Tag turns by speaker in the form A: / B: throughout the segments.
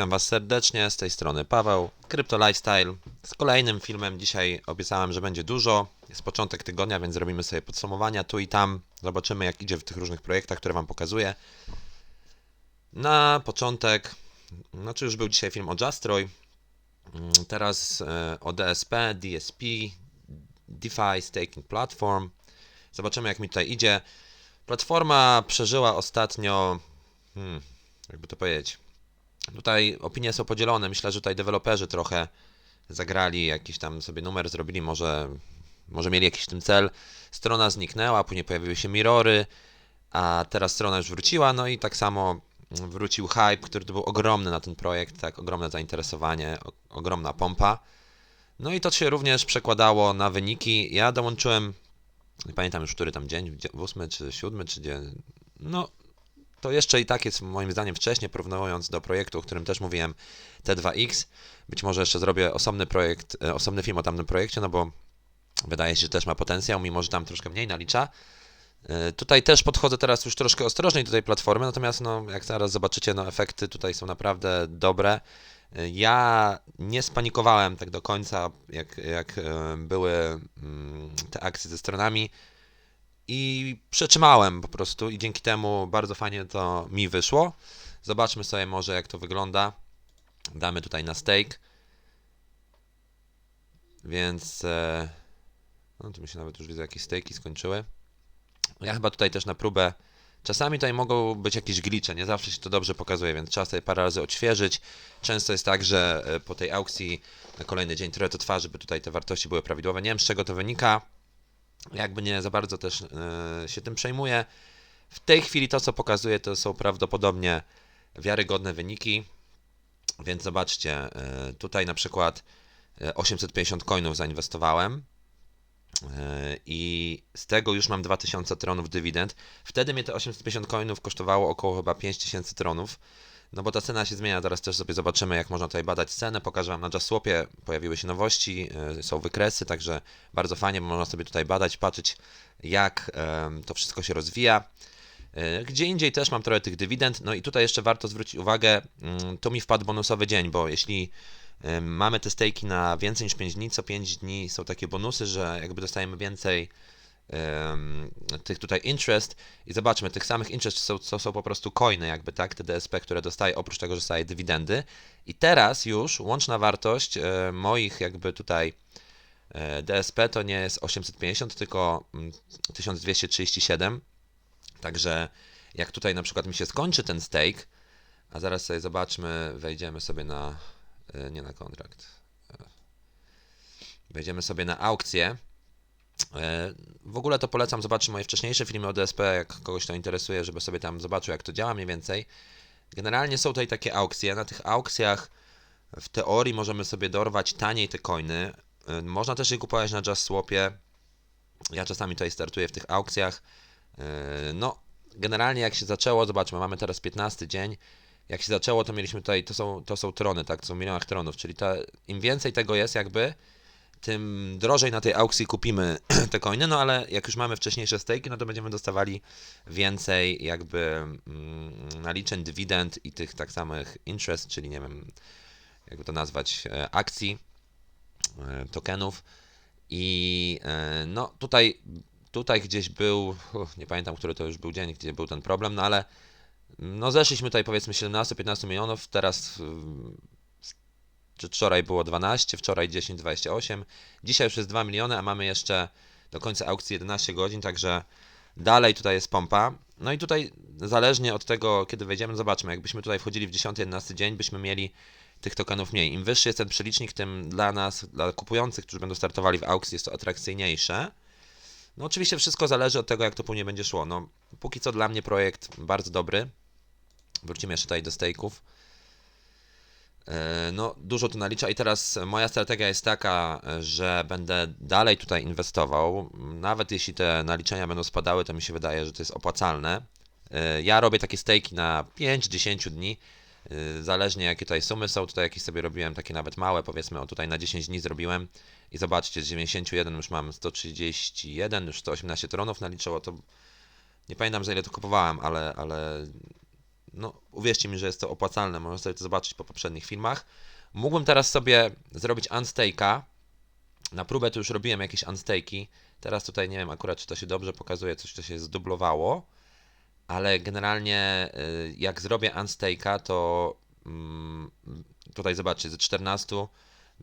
A: Witam Was serdecznie, z tej strony Paweł, Crypto Lifestyle. Z kolejnym filmem dzisiaj obiecałem, że będzie dużo. Jest początek tygodnia, więc zrobimy sobie podsumowania tu i tam. Zobaczymy jak idzie w tych różnych projektach, które Wam pokazuję. Na początek, znaczy już był dzisiaj film o Jastroy, Mm, teraz e, o DSP, DSP, DeFi Staking Platform. Zobaczymy jak mi tutaj idzie. Platforma przeżyła ostatnio, hmm, jakby to powiedzieć, Tutaj opinie są podzielone. Myślę, że tutaj deweloperzy trochę zagrali, jakiś tam sobie numer zrobili, może, może mieli jakiś tym cel. Strona zniknęła, później pojawiły się mirory, a teraz strona już wróciła, no i tak samo wrócił hype, który był ogromny na ten projekt, tak, ogromne zainteresowanie, ogromna pompa. No i to się również przekładało na wyniki. Ja dołączyłem, nie pamiętam już który tam dzień, ósmy czy siódmy, czy gdzie, no to jeszcze i tak jest moim zdaniem wcześnie, porównując do projektu, o którym też mówiłem, T2X. Być może jeszcze zrobię osobny projekt, e, osobny film o tamtym projekcie, no bo wydaje się, że też ma potencjał, mimo że tam troszkę mniej nalicza. E, tutaj też podchodzę teraz już troszkę ostrożniej do tej platformy, natomiast no, jak zaraz zobaczycie, no, efekty tutaj są naprawdę dobre. E, ja nie spanikowałem tak do końca, jak, jak były mm, te akcje ze stronami i przetrzymałem po prostu i dzięki temu bardzo fajnie to mi wyszło. Zobaczmy sobie może jak to wygląda. Damy tutaj na stake. Więc e, no tu mi się nawet już widzę jakieś stake'i skończyły. Ja chyba tutaj też na próbę Czasami tutaj mogą być jakieś glicze, nie zawsze się to dobrze pokazuje, więc trzeba sobie parę razy odświeżyć. Często jest tak, że e, po tej aukcji na kolejny dzień trochę to trwa, żeby tutaj te wartości były prawidłowe. Nie wiem z czego to wynika jakby nie za bardzo też e, się tym przejmuję. W tej chwili to, co pokazuje, to są prawdopodobnie wiarygodne wyniki, więc zobaczcie, e, tutaj na przykład 850 e, coinów zainwestowałem i z tego już mam 2000 tronów dywidend. Wtedy mnie te 850 coinów kosztowało około chyba 5000 tronów. No bo ta cena się zmienia, teraz też sobie zobaczymy, jak można tutaj badać cenę. Pokażę Wam na JustSwapie, pojawiły się nowości, e, są wykresy, także bardzo fajnie, bo można sobie tutaj badać, patrzeć, jak to wszystko się rozwija. E, gdzie indziej też mam trochę tych dywidend, no i tutaj jeszcze warto zwrócić uwagę, mm, tu mi wpadł bonusowy dzień, bo jeśli mamy te stejki na więcej niż 5 dni, co 5 dni są takie bonusy, że jakby dostajemy więcej tych tutaj interest i zobaczmy, tych samych interest są, są po prostu coiny jakby, tak, te DSP, które dostaję, oprócz tego, że dostaję dywidendy. I teraz już łączna wartość e, moich jakby tutaj e, DSP to nie jest 850, tylko 1237, mm, także jak tutaj na przykład mi się skończy ten stake, a zaraz sobie zobaczmy, wejdziemy sobie na, e, nie na kontrakt, wejdziemy sobie na aukcję, w ogóle to polecam zobaczyć moje wcześniejsze filmy o DSP, jak kogoś to interesuje, żeby sobie tam zobaczył, jak to działa mniej więcej. Generalnie są tutaj takie aukcje. Na tych aukcjach w teorii możemy sobie dorwać taniej te coiny. E, można też je kupować na JustSwapie. Ja czasami tutaj startuję w tych aukcjach. E, no, generalnie jak się zaczęło, zobaczmy, mamy teraz 15 dzień. Jak się zaczęło, to mieliśmy tutaj, to są, to są trony, tak, to są milionach tronów, czyli im więcej tego jest jakby, tym drożej na tej aukcji kupimy te coiny, no ale jak już mamy wcześniejsze stejki, no to będziemy dostawali więcej jakby mm, naliczeń dywidend i tych tak samych interest, czyli nie wiem, jakby to nazwać, e, akcji, e, tokenów. I e, no tutaj, tutaj gdzieś był, nie pamiętam, który to już był dzień, gdzie był ten problem, no ale no zeszliśmy tutaj powiedzmy 17-15 milionów, teraz czy wczoraj było 12, wczoraj 10, 28. Dzisiaj już jest 2 miliony, a mamy jeszcze do końca aukcji 11 godzin, także dalej tutaj jest pompa. No i tutaj zależnie od tego, kiedy wejdziemy, zobaczmy, jakbyśmy tutaj wchodzili w 10-11 dzień, byśmy mieli tych tokenów mniej. Im wyższy jest ten przelicznik, tym dla nas, dla kupujących, którzy będą startowali w aukcji, jest to atrakcyjniejsze. No oczywiście wszystko zależy od tego, jak to później będzie szło. No, póki co dla mnie projekt bardzo dobry. Wrócimy jeszcze tutaj do stake'ów. E, no, dużo tu nalicza i teraz moja strategia jest taka, że będę dalej tutaj inwestował. Nawet jeśli te naliczenia będą spadały, to mi się wydaje, że to jest opłacalne. E, ja robię takie stejki na 5-10 dni, e, zależnie jakie tutaj sumy są. Tutaj jakieś sobie robiłem takie nawet małe, powiedzmy, o tutaj na 10 dni zrobiłem. I zobaczcie, z 91 już mam 131, już 118 tronów naliczyło. To nie pamiętam za ile to kupowałem, ale, ale no uwierzcie mi, że jest to opłacalne, można sobie to zobaczyć po poprzednich filmach. Mógłbym teraz sobie zrobić unstake'a. Na próbę to już robiłem jakieś unstake'i. Teraz tutaj nie wiem akurat, czy to się dobrze pokazuje, coś to się zdublowało. Ale generalnie y, jak zrobię unstake'a, to mm, tutaj zobaczcie, ze 14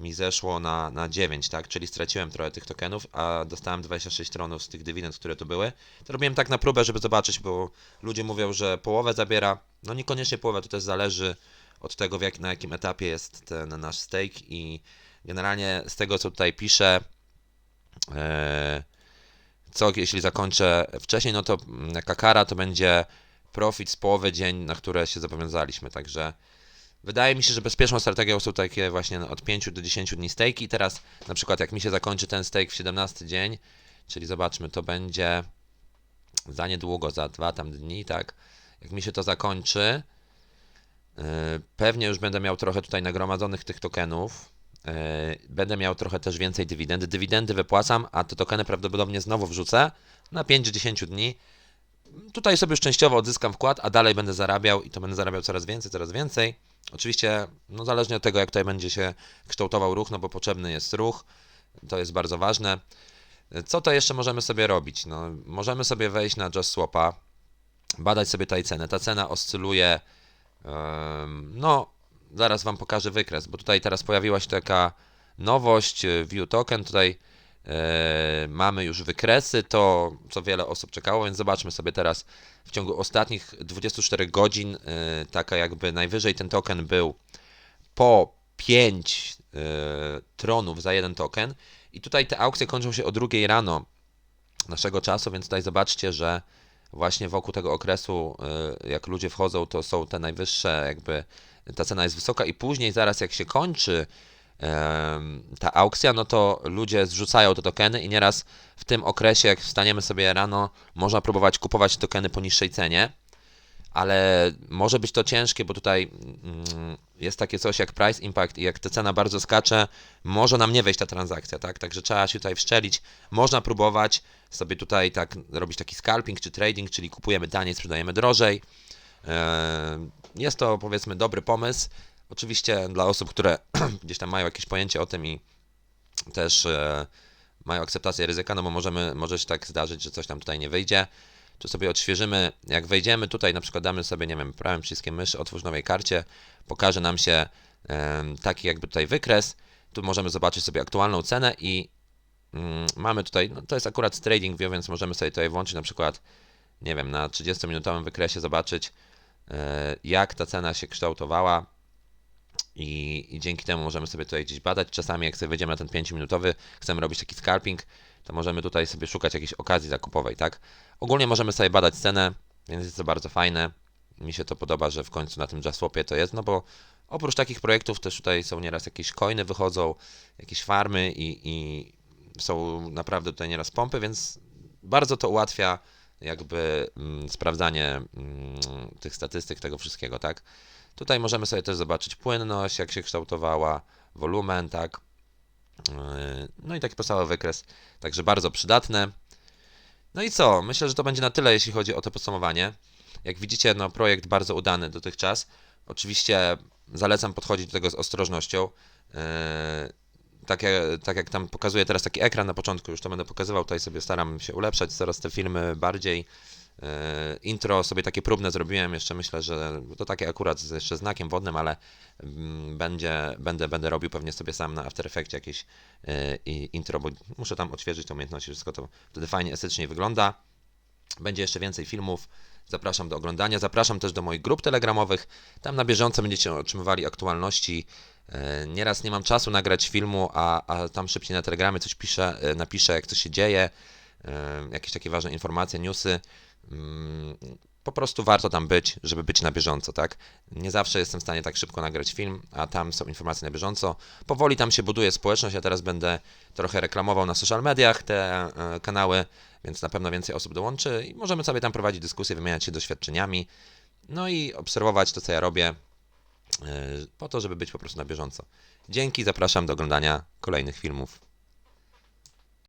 A: mi zeszło na, na 9, tak? Czyli straciłem trochę tych tokenów, a dostałem 26 tronów z tych dywidend, które tu były. To robiłem tak na próbę, żeby zobaczyć, bo ludzie mówią, że połowę zabiera. No niekoniecznie połowę, to też zależy od tego, jak, na jakim etapie jest ten nasz stake i generalnie z tego, co tutaj piszę, e, co jeśli zakończę wcześniej, no to jaka kara to będzie profit z połowy dzień, na które się zobowiązaliśmy, także wydaje mi się, że bezpieczną strategią są takie właśnie od 5 do 10 dni stake. I teraz na przykład jak mi się zakończy ten stake w 17 dzień, czyli zobaczmy, to będzie za niedługo, za dwa tam dni, tak, jak mi się to zakończy, yy, pewnie już będę miał trochę tutaj nagromadzonych tych tokenów, yy, będę miał trochę też więcej dywidend, dywidendy wypłacam, a te tokeny prawdopodobnie znowu wrzucę na 5-10 dni, tutaj sobie już częściowo odzyskam wkład, a dalej będę zarabiał i to będę zarabiał coraz więcej, coraz więcej. Oczywiście, no zależnie od tego, jak tutaj będzie się kształtował ruch, no bo potrzebny jest ruch, to jest bardzo ważne. Co to jeszcze możemy sobie robić? No, możemy sobie wejść na Just Swapa, badać sobie tutaj cenę. Ta cena oscyluje, no zaraz Wam pokażę wykres, bo tutaj teraz pojawiła się taka nowość, e, View Token, tutaj e, mamy już wykresy, to co wiele osób czekało, więc zobaczmy sobie teraz w ciągu ostatnich 24 godzin, e, taka jakby najwyżej ten token był po 5 e, tronów za jeden token i tutaj te aukcje kończą się o drugiej rano naszego czasu, więc tutaj zobaczcie, że właśnie wokół tego okresu, e, jak ludzie wchodzą, to są te najwyższe, jakby ta cena jest wysoka i później zaraz jak się kończy ta aukcja, no to ludzie zrzucają te tokeny i nieraz w tym okresie, jak wstaniemy sobie rano, można próbować kupować tokeny po niższej cenie, ale może być to ciężkie, bo tutaj mm, jest takie coś jak price impact i jak ta cena bardzo skacze, może nam nie wejść ta transakcja, tak? Także trzeba się tutaj wszczelić. Można próbować sobie tutaj tak robić taki scalping czy trading, czyli kupujemy taniej, sprzedajemy drożej. Em, Jest to powiedzmy dobry pomysł. Oczywiście dla osób, które gdzieś tam mają jakieś pojęcie o tym i też e, mają akceptację ryzyka, no bo możemy, może się tak zdarzyć, że coś nam tutaj nie wyjdzie. Tu sobie odświeżymy, jak wejdziemy tutaj, na przykład damy sobie, nie wiem, prawym przyciskiem myszy, otwórz nowej karcie, pokaże nam się taki jakby tutaj wykres. Tu możemy zobaczyć sobie aktualną cenę i mm, mamy tutaj, no to jest akurat trading view, więc możemy sobie tutaj włączyć na przykład, nie wiem, na 30-minutowym wykresie zobaczyć, e, jak ta cena się kształtowała i, i dzięki temu możemy sobie tutaj gdzieś badać. Czasami jak sobie wejdziemy na ten 5-minutowy, chcemy robić taki scalping, to możemy tutaj sobie szukać jakiejś okazji zakupowej, tak? Ogólnie możemy sobie badać cenę, więc jest to bardzo fajne. Mi się to podoba, że w końcu na tym JustSwapie to jest, no bo oprócz takich projektów też tutaj są nieraz jakieś coiny wychodzą, jakieś farmy i, i są naprawdę tutaj nieraz pompy, więc bardzo to ułatwia jakby mm, sprawdzanie mm, tych statystyk, tego wszystkiego, tak? Tutaj możemy sobie też zobaczyć płynność, jak się kształtowała, wolumen, tak? Yy, No i taki podstawowy wykres, także bardzo przydatne. No i co? Myślę, że to będzie na tyle, jeśli chodzi o to podsumowanie. Jak widzicie, no projekt bardzo udany dotychczas. Oczywiście zalecam podchodzić do tego z ostrożnością. Yy, Tak jak, tak jak tam pokazuję teraz taki ekran na początku, już to będę pokazywał, tutaj sobie staram się ulepszać coraz te filmy bardziej. Yy, Intro sobie takie próbne zrobiłem, jeszcze myślę, że to takie akurat z jeszcze znakiem wodnym, ale mm, będzie, będę, będę robił pewnie sobie sam na After Effects jakieś i intro, bo muszę tam odświeżyć te umiejętności, wszystko to wtedy fajnie, estetycznie wygląda. Będzie jeszcze więcej filmów. Zapraszam do oglądania. Zapraszam też do moich grup telegramowych. Tam na bieżąco będziecie otrzymywali aktualności. E, Nieraz nie mam czasu nagrać filmu, a, a tam szybciej na telegramie coś piszę, e, napiszę, jak coś się dzieje, e, jakieś takie ważne informacje, newsy. Mm, Po prostu warto tam być, żeby być na bieżąco, tak? Nie zawsze jestem w stanie tak szybko nagrać film, a tam są informacje na bieżąco. Powoli tam się buduje społeczność. Ja teraz będę trochę reklamował na social mediach te e, kanały, więc na pewno więcej osób dołączy i możemy sobie tam prowadzić dyskusje, wymieniać się doświadczeniami, no i obserwować to, co ja robię, e, po to, żeby być po prostu na bieżąco. Dzięki, zapraszam do oglądania kolejnych filmów.